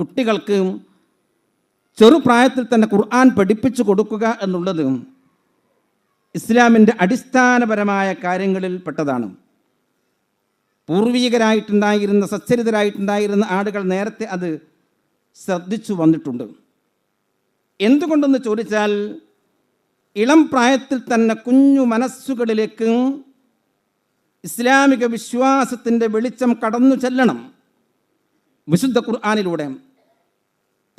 കുട്ടികൾക്ക് ചെറുപ്രായത്തിൽ തന്നെ ഖുർആൻ പഠിപ്പിച്ചു കൊടുക്കുക എന്നുള്ളത് ഇസ്ലാമിന്റെ അടിസ്ഥാനപരമായ കാര്യങ്ങളിൽ പെട്ടതാണ്. പൂർവികരായിട്ടുണ്ടായിരുന്ന സച്ചരിതരായിട്ടുണ്ടായിരുന്ന ആളുകൾ നേരത്തെ അത് ശ്രദ്ധിച്ചു വന്നിട്ടുണ്ട്. എന്തുകൊണ്ടെന്ന് ചോദിച്ചാൽ ഇളം പ്രായത്തിൽ തന്നെ കുഞ്ഞു മനസ്സുകളിലേക്ക് ഇസ്ലാമിക വിശ്വാസത്തിന്റെ വെളിച്ചം കടന്നു ചെല്ലണം വിശുദ്ധ ഖുർആാനിലൂടെ.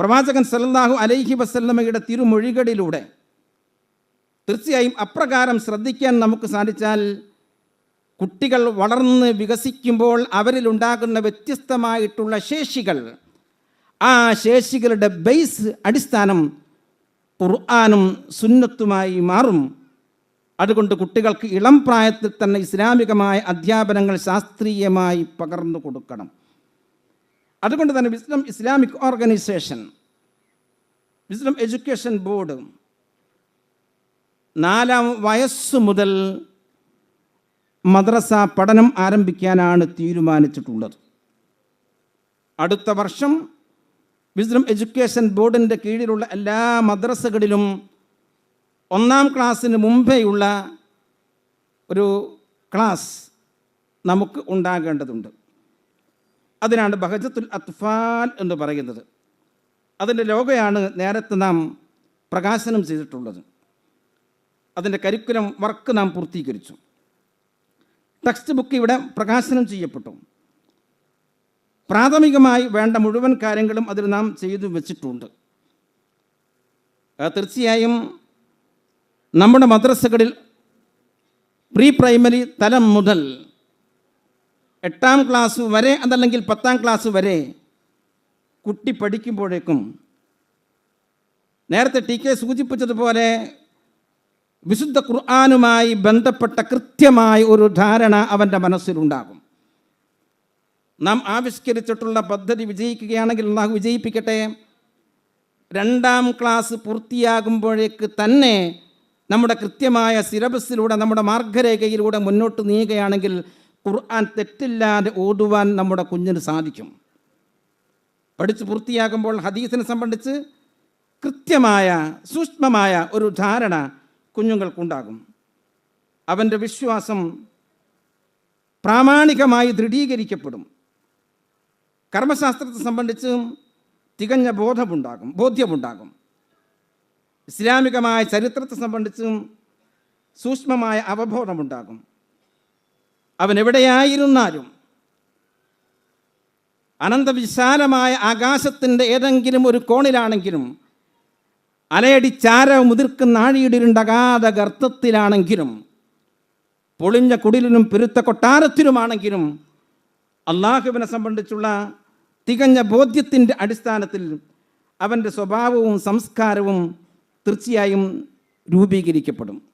പ്രവാചകൻ സല്ലല്ലാഹു അലൈഹി വസല്ലമയുടെ തിരുമൊഴികളിലൂടെ തീർച്ചയായും അപ്രകാരം ശ്രദ്ധിക്കാൻ നമുക്ക് സാധിച്ചാൽ കുട്ടികൾ വളർന്ന് വികസിക്കുമ്പോൾ അവരിലുണ്ടാകുന്ന വ്യത്യസ്തമായിട്ടുള്ള ശേഷികൾ ആ ശേഷികളുടെ ബേസ് അടിസ്ഥാനം ഖുർആാനും സുന്നത്തുമായി മാറും. അതുകൊണ്ട് കുട്ടികൾക്ക് ഇളം പ്രായത്തിൽ തന്നെ ഇസ്ലാമികമായ അധ്യാപനങ്ങൾ ശാസ്ത്രീയമായി പകർന്നു കൊടുക്കണം. അതുകൊണ്ട് തന്നെ Wisdom Islamic organisation Wisdom education board നാലാം വയസ്സ് മുതൽ മദ്രസ പഠനം ആരംഭിക്കാനാണ് തീരുമാനിച്ചിട്ടുള്ളത്. അടുത്ത വർഷം വിസ്ഡം എഡ്യൂക്കേഷൻ ബോർഡിന്റെ കീഴിലുള്ള എല്ലാ മദ്രസകളിലും ഒന്നാം ക്ലാസ്സിന് മുമ്പേയുള്ള ഒരു ക്ലാസ് നമുക്ക് ഉണ്ടാകേണ്ടതുണ്ട്. അതിനാണ് ബഹജത്തുൽ അത്ഫാൽ എന്ന് പറയുന്നത്. അതിന്റെ ലോകയാണ് നേരത്തെ നാം പ്രകാശനം ചെയ്തിട്ടുള്ളത്. അതിന്റെ കരിക്കുലം വർക്ക് നാം പൂർത്തീകരിച്ചു. ടെക്സ്റ്റ് ബുക്ക് ഇവിടെ പ്രകാശനം ചെയ്യപ്പെട്ടു. പ്രാഥമികമായി വേണ്ട മുഴുവൻ കാര്യങ്ങളും അതിൽ നാം ചെയ്തു വെച്ചിട്ടുണ്ട്. തീർച്ചയായും നമ്മുടെ മദ്രസകളിൽ പ്രീ പ്രൈമറി തലം മുതൽ എട്ടാം ക്ലാസ് വരെ അതല്ലെങ്കിൽ പത്താം ക്ലാസ് വരെ കുട്ടി പഠിക്കുമ്പോഴേക്കും നേരത്തെ ടി കെ സൂചിപ്പിച്ചതുപോലെ വിശുദ്ധ ഖുർആാനുമായി ബന്ധപ്പെട്ട കൃത്യമായ ഒരു ധാരണ അവന്റെ മനസ്സിലുണ്ടാകും. നാം ആവിഷ്കരിച്ചിട്ടുള്ള പദ്ധതി വിജയിക്കുകയാണെങ്കിൽ അള്ളാഹു വിജയിപ്പിക്കട്ടെ. രണ്ടാം ക്ലാസ് പൂർത്തിയാകുമ്പോഴേക്ക് തന്നെ നമ്മുടെ കൃത്യമായ സിലബസിലൂടെ നമ്മുടെ മാർഗരേഖയിലൂടെ മുന്നോട്ട് നീങ്ങുകയാണെങ്കിൽ ഖുർആൻ തെറ്റില്ലാതെ ഓതുവാൻ നമ്മുടെ കുഞ്ഞിന് സാധിക്കും. പഠിച്ച് പൂർത്തിയാകുമ്പോൾ ഹദീസിനെ സംബന്ധിച്ച് കൃത്യമായ സൂക്ഷ്മമായ ഒരു ധാരണ കുഞ്ഞുങ്ങൾക്കുണ്ടാകും. അവന്റെ വിശ്വാസം പ്രാമാണികമായി ദൃഢീകരിക്കപ്പെടും. കർമ്മശാസ്ത്രത്തെ സംബന്ധിച്ച് തികഞ്ഞ ബോധമുണ്ടാകും ബോധ്യമുണ്ടാകും. ഇസ്ലാമികമായ ചരിത്രത്തെ സംബന്ധിച്ചും സൂക്ഷ്മമായ അവബോധമുണ്ടാകും. അവൻ എവിടെയായിരുന്നാലും അനന്തവിശാലമായ ആകാശത്തിന്റെ ഏതെങ്കിലും ഒരു കോണിലാണെങ്കിലും അലയടിച്ചാര മുതിർക്കുന്ന ആഴിയുടെ ഇരുണ്ടകാത ഗർത്തത്തിലാണെങ്കിലും പൊളിഞ്ഞ കുടിലിനും പെരുത്ത കൊട്ടാരത്തിലുമാണെങ്കിലും അള്ളാഹുവിനെ സംബന്ധിച്ചുള്ള തികഞ്ഞ ബോധ്യത്തിന്റെ അടിസ്ഥാനത്തിൽ അവന്റെ സ്വഭാവവും സംസ്കാരവും തീർച്ചയായും രൂപീകരിക്കപ്പെടും.